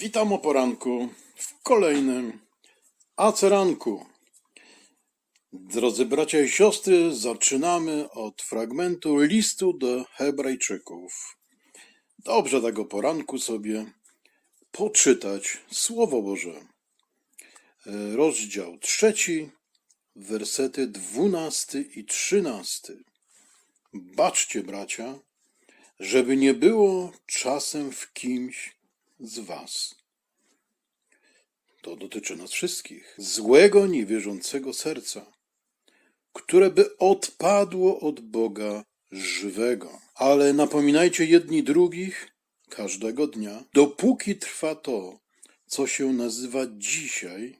Witam o poranku w kolejnym aceranku. Drodzy bracia i siostry, zaczynamy od fragmentu listu do Hebrajczyków. Dobrze tego poranku sobie poczytać Słowo Boże. E, Rozdział trzeci, wersety dwunasty i trzynasty. Baczcie, bracia, żeby nie było czasem w kimś z was. To dotyczy nas wszystkich. Złego, niewierzącego serca, które by odpadło od Boga żywego. Ale napominajcie jedni drugich każdego dnia, dopóki trwa to, co się nazywa dzisiaj,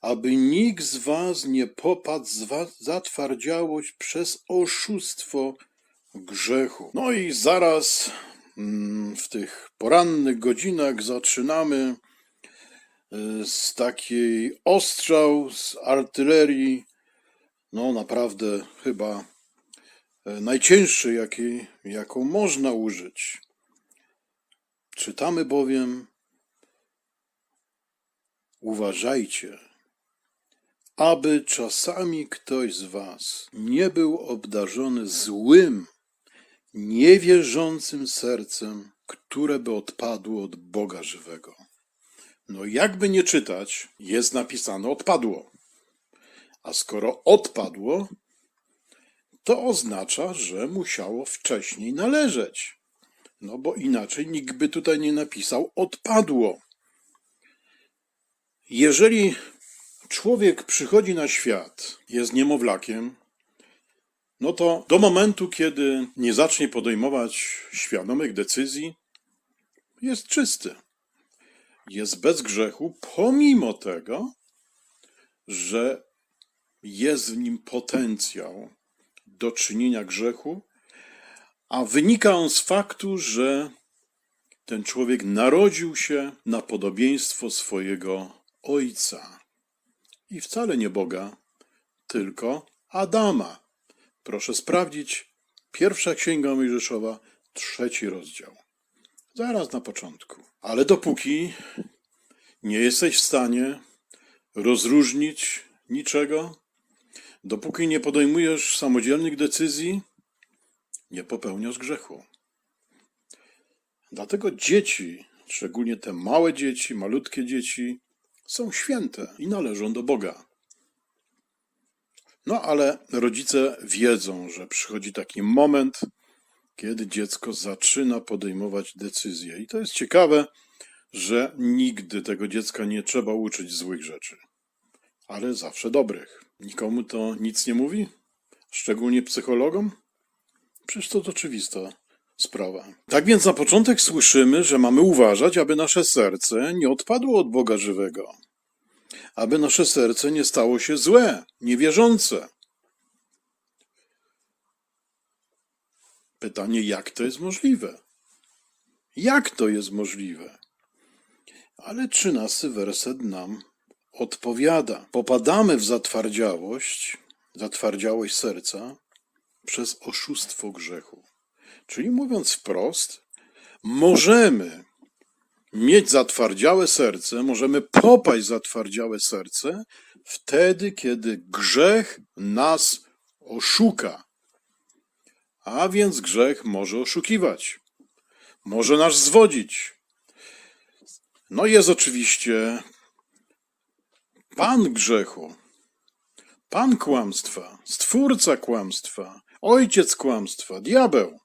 aby nikt z was nie popadł was zatwardziałość przez oszustwo grzechu. No i zaraz w tych porannych godzinach zaczynamy y, z takiej ostrzał z artylerii, no naprawdę chyba e, najcięższej, jakiej, jaką można użyć. Czytamy bowiem, uważajcie, aby czasami ktoś z was nie był obdarzony złym, niewierzącym sercem, które by odpadło od Boga żywego. No jakby nie czytać, jest napisane odpadło. A skoro odpadło, to oznacza, że musiało wcześniej należeć. No bo inaczej nikt by tutaj nie napisał odpadło. Jeżeli człowiek przychodzi na świat, jest niemowlakiem, no to do momentu, kiedy nie zacznie podejmować świadomych decyzji, jest czysty. Jest bez grzechu, pomimo tego, że jest w nim potencjał do czynienia grzechu, a wynika on z faktu, że ten człowiek narodził się na podobieństwo swojego ojca. I wcale nie Boga, tylko Adama. Proszę sprawdzić, pierwsza księga Mojżeszowa, trzeci rozdział. Zaraz na początku. Ale dopóki nie jesteś w stanie rozróżnić niczego, dopóki nie podejmujesz samodzielnych decyzji, nie popełniasz grzechu. Dlatego dzieci, szczególnie te małe dzieci, malutkie dzieci, są święte i należą do Boga. No ale rodzice wiedzą, że przychodzi taki moment, kiedy dziecko zaczyna podejmować decyzje. I to jest ciekawe, że nigdy tego dziecka nie trzeba uczyć złych rzeczy, ale zawsze dobrych. Nikomu to nic nie mówi? Szczególnie psychologom? Przecież to oczywista sprawa. Tak więc na początek słyszymy, że mamy uważać, aby nasze serce nie odpadło od Boga żywego, aby nasze serce nie stało się złe, niewierzące. Pytanie, jak to jest możliwe? Jak to jest możliwe? Ale trzynasty werset nam odpowiada. Popadamy w zatwardziałość, zatwardziałość serca przez oszustwo grzechu. Czyli mówiąc wprost, możemy mieć zatwardziałe serce, możemy popaść zatwardziałe serce wtedy, kiedy grzech nas oszuka. A więc grzech może oszukiwać, może nas zwodzić. No jest oczywiście Pan grzechu, Pan kłamstwa, Stwórca kłamstwa, Ojciec kłamstwa, diabeł.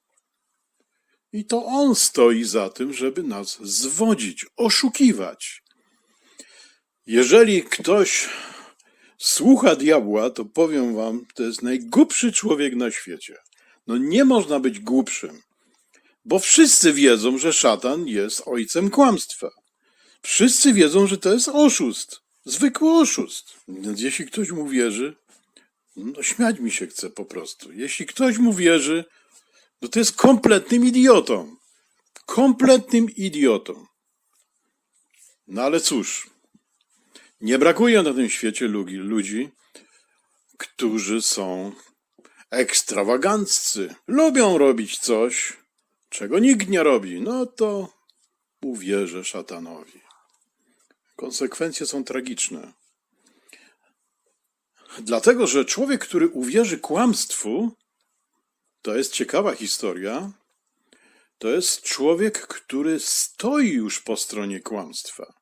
I to On stoi za tym, żeby nas zwodzić, oszukiwać. Jeżeli ktoś słucha diabła, to powiem wam, to jest najgłupszy człowiek na świecie. No nie można być głupszym, bo wszyscy wiedzą, że szatan jest ojcem kłamstwa. Wszyscy wiedzą, że to jest oszust, zwykły oszust. Więc jeśli ktoś mu wierzy, no śmiać mi się chce po prostu. Jeśli ktoś mu wierzy, no to jest kompletnym idiotą. Kompletnym idiotą. No ale cóż, nie brakuje na tym świecie ludzi, ludzi którzy są ekstrawaganccy. Lubią robić coś, czego nikt nie robi. No to uwierzę szatanowi. Konsekwencje są tragiczne. Dlatego, że człowiek, który uwierzy kłamstwu, to jest ciekawa historia, to jest człowiek, który stoi już po stronie kłamstwa.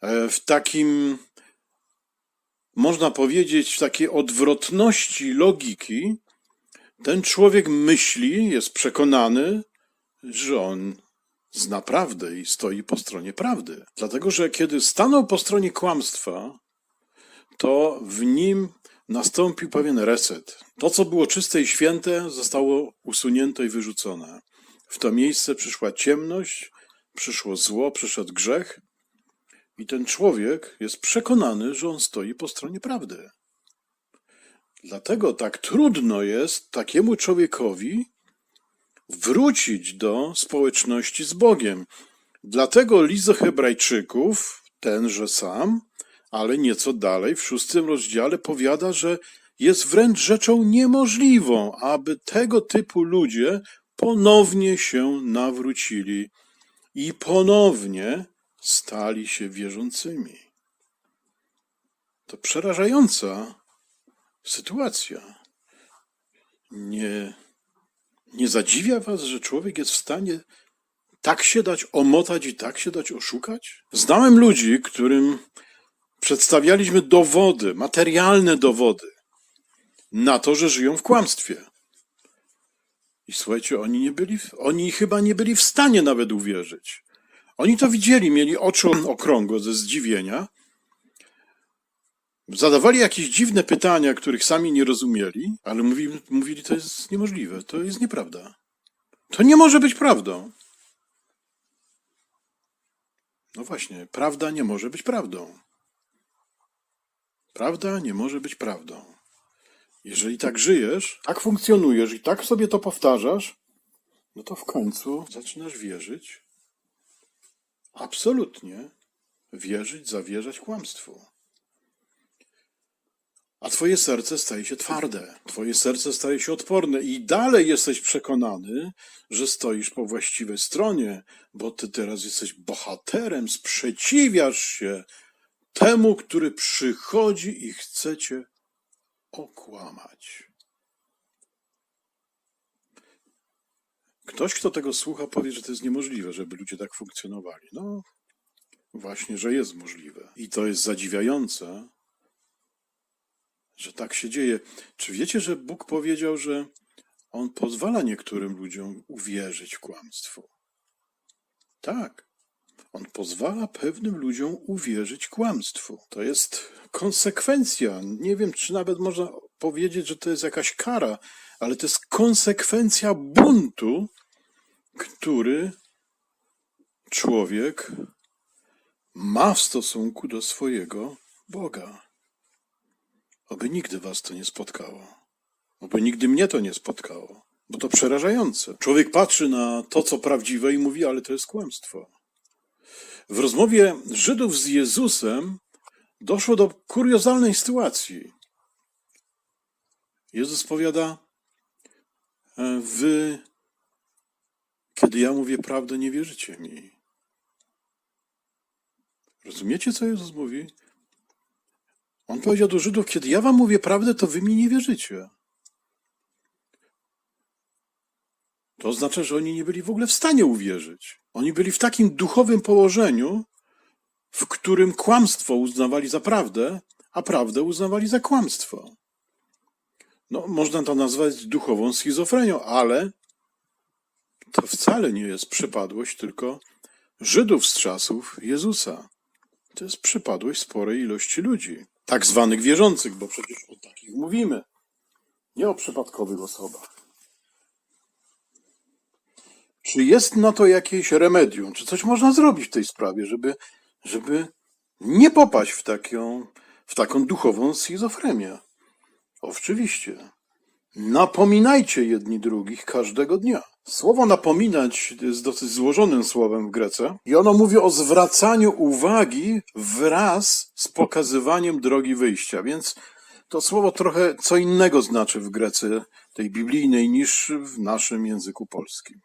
E, W takim, można powiedzieć, w takiej odwrotności logiki, ten człowiek myśli, jest przekonany, że on zna prawdę i stoi po stronie prawdy. Dlatego, że kiedy stanął po stronie kłamstwa, to w nim nastąpił pewien reset. To, co było czyste i święte, zostało usunięte i wyrzucone. W to miejsce przyszła ciemność, przyszło zło, przyszedł grzech, i ten człowiek jest przekonany, że on stoi po stronie prawdy. Dlatego tak trudno jest takiemu człowiekowi wrócić do społeczności z Bogiem. Dlatego list do Hebrajczyków, tenże sam, ale nieco dalej, w szóstym rozdziale, powiada, że jest wręcz rzeczą niemożliwą, aby tego typu ludzie ponownie się nawrócili i ponownie stali się wierzącymi. To przerażająca sytuacja. Nie, nie zadziwia was, że człowiek jest w stanie tak się dać omotać i tak się dać oszukać? Znałem ludzi, którym przedstawialiśmy dowody, materialne dowody na to, że żyją w kłamstwie. I słuchajcie, oni nie byli, oni chyba nie byli w stanie nawet uwierzyć. Oni to widzieli, mieli oczy okrągłe ze zdziwienia. Zadawali jakieś dziwne pytania, których sami nie rozumieli, ale mówili, mówili, to jest niemożliwe, to jest nieprawda. To nie może być prawdą. No właśnie, prawda nie może być prawdą. Prawda nie może być prawdą. Jeżeli tak żyjesz, tak funkcjonujesz i tak sobie to powtarzasz, no to w końcu zaczynasz wierzyć, absolutnie wierzyć, zawierzać kłamstwu. A twoje serce staje się twarde, twoje serce staje się odporne i dalej jesteś przekonany, że stoisz po właściwej stronie, bo ty teraz jesteś bohaterem, sprzeciwiasz się temu, który przychodzi i chce cię okłamać. Ktoś, kto tego słucha, powie, że to jest niemożliwe, żeby ludzie tak funkcjonowali. No, właśnie, że jest możliwe. I to jest zadziwiające, że tak się dzieje. Czy wiecie, że Bóg powiedział, że On pozwala niektórym ludziom uwierzyć w kłamstwo? Tak. On pozwala pewnym ludziom uwierzyć kłamstwu. To jest konsekwencja. Nie wiem, czy nawet można powiedzieć, że to jest jakaś kara, ale to jest konsekwencja buntu, który człowiek ma w stosunku do swojego Boga. Oby nigdy was to nie spotkało. Oby nigdy mnie to nie spotkało. Bo to przerażające. Człowiek patrzy na to, co prawdziwe i mówi, ale to jest kłamstwo. W rozmowie Żydów z Jezusem doszło do kuriozalnej sytuacji. Jezus powiada, "E, wy, kiedy ja mówię prawdę, nie wierzycie mi. Rozumiecie, co Jezus mówi? On powiedział do Żydów, kiedy ja wam mówię prawdę, to wy mi nie wierzycie. To oznacza, że oni nie byli w ogóle w stanie uwierzyć. Oni byli w takim duchowym położeniu, w którym kłamstwo uznawali za prawdę, a prawdę uznawali za kłamstwo. No, można to nazwać duchową schizofrenią, ale to wcale nie jest przypadłość tylko Żydów z czasów Jezusa. To jest przypadłość sporej ilości ludzi, tak zwanych wierzących, bo przecież o takich mówimy, nie o przypadkowych osobach. Czy jest na to jakieś remedium? Czy coś można zrobić w tej sprawie, żeby, żeby nie popaść w taką, w taką duchową schizofrenię? Oczywiście. Napominajcie jedni drugich każdego dnia. Słowo napominać jest dosyć złożonym słowem w Grece i ono mówi o zwracaniu uwagi wraz z pokazywaniem drogi wyjścia, więc to słowo trochę co innego znaczy w Grece tej biblijnej niż w naszym języku polskim.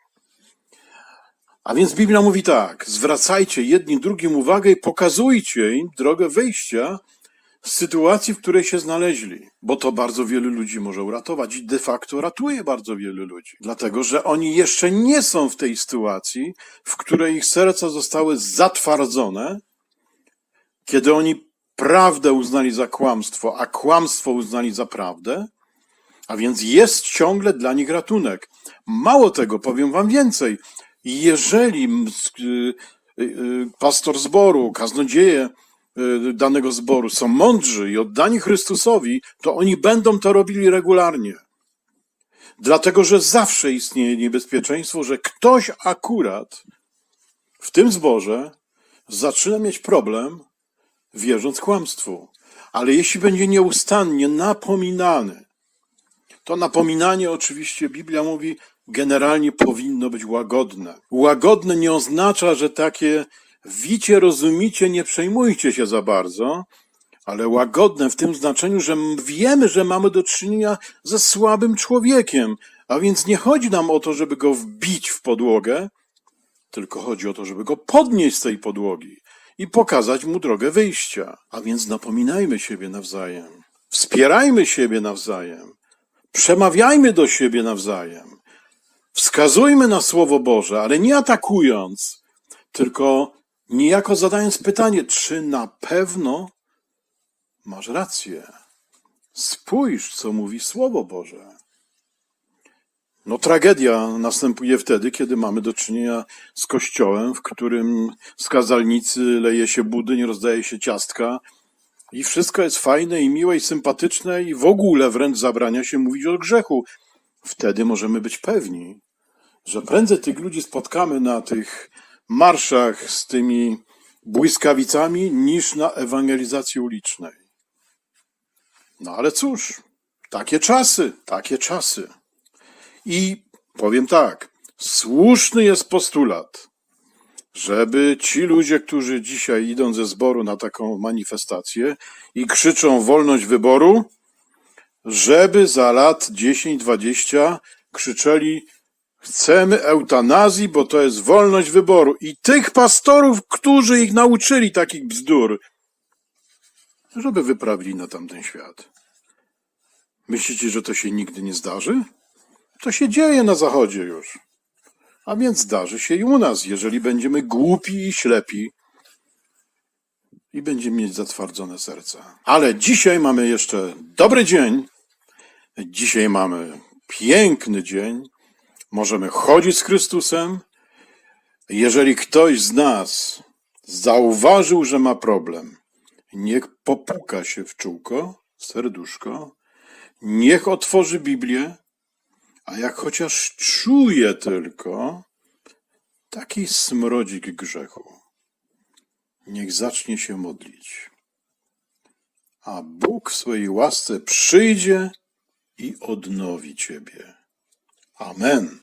A więc Biblia mówi tak: zwracajcie jedni drugim uwagę i pokazujcie im drogę wyjścia z sytuacji, w której się znaleźli, bo to bardzo wielu ludzi może uratować i de facto ratuje bardzo wielu ludzi, dlatego że oni jeszcze nie są w tej sytuacji, w której ich serca zostały zatwardzone, kiedy oni prawdę uznali za kłamstwo, a kłamstwo uznali za prawdę, a więc jest ciągle dla nich ratunek. Mało tego, powiem wam więcej. Jeżeli m, s- y, y, y, pastor zboru, kaznodzieje danego zboru są mądrzy i oddani Chrystusowi, to oni będą to robili regularnie. Dlatego, że zawsze istnieje niebezpieczeństwo, że ktoś akurat w tym zborze zaczyna mieć problem, wierząc kłamstwu. Ale jeśli będzie nieustannie napominany, to napominanie oczywiście Biblia mówi generalnie powinno być łagodne. Łagodne nie oznacza, że takie wicie, rozumicie, nie przejmujcie się za bardzo, ale łagodne w tym znaczeniu, że wiemy, że mamy do czynienia ze słabym człowiekiem, a więc nie chodzi nam o to, żeby go wbić w podłogę, tylko chodzi o to, żeby go podnieść z tej podłogi i pokazać mu drogę wyjścia. A więc napominajmy siebie nawzajem, wspierajmy siebie nawzajem, przemawiajmy do siebie nawzajem, wskazujmy na Słowo Boże, ale nie atakując, tylko niejako zadając pytanie, czy na pewno masz rację. Spójrz, co mówi Słowo Boże. No, tragedia następuje wtedy, kiedy mamy do czynienia z kościołem, w którym z kazalnicy leje się budyń, rozdaje się ciastka i wszystko jest fajne i miłe i sympatyczne i w ogóle wręcz zabrania się mówić o grzechu. Wtedy możemy być pewni, że prędzej tych ludzi spotkamy na tych marszach z tymi błyskawicami niż na ewangelizacji ulicznej. No ale cóż, takie czasy, takie czasy. I powiem tak, słuszny jest postulat, żeby ci ludzie, którzy dzisiaj idą ze zboru na taką manifestację i krzyczą wolność wyboru, żeby za lat 10-20 krzyczeli chcemy eutanazji, bo to jest wolność wyboru. I tych pastorów, którzy ich nauczyli takich bzdur, żeby wyprawili na tamten świat. Myślicie, że to się nigdy nie zdarzy? To się dzieje na zachodzie już. A więc zdarzy się i u nas, jeżeli będziemy głupi i ślepi i będziemy mieć zatwardzone serca. Ale dzisiaj mamy jeszcze dobry dzień. Dzisiaj mamy piękny dzień. Możemy chodzić z Chrystusem. Jeżeli ktoś z nas zauważył, że ma problem, niech popuka się w czółko, w serduszko, niech otworzy Biblię, a jak chociaż czuje tylko taki smrodzik grzechu, niech zacznie się modlić. A Bóg w swojej łasce przyjdzie i odnowi ciebie. Amen.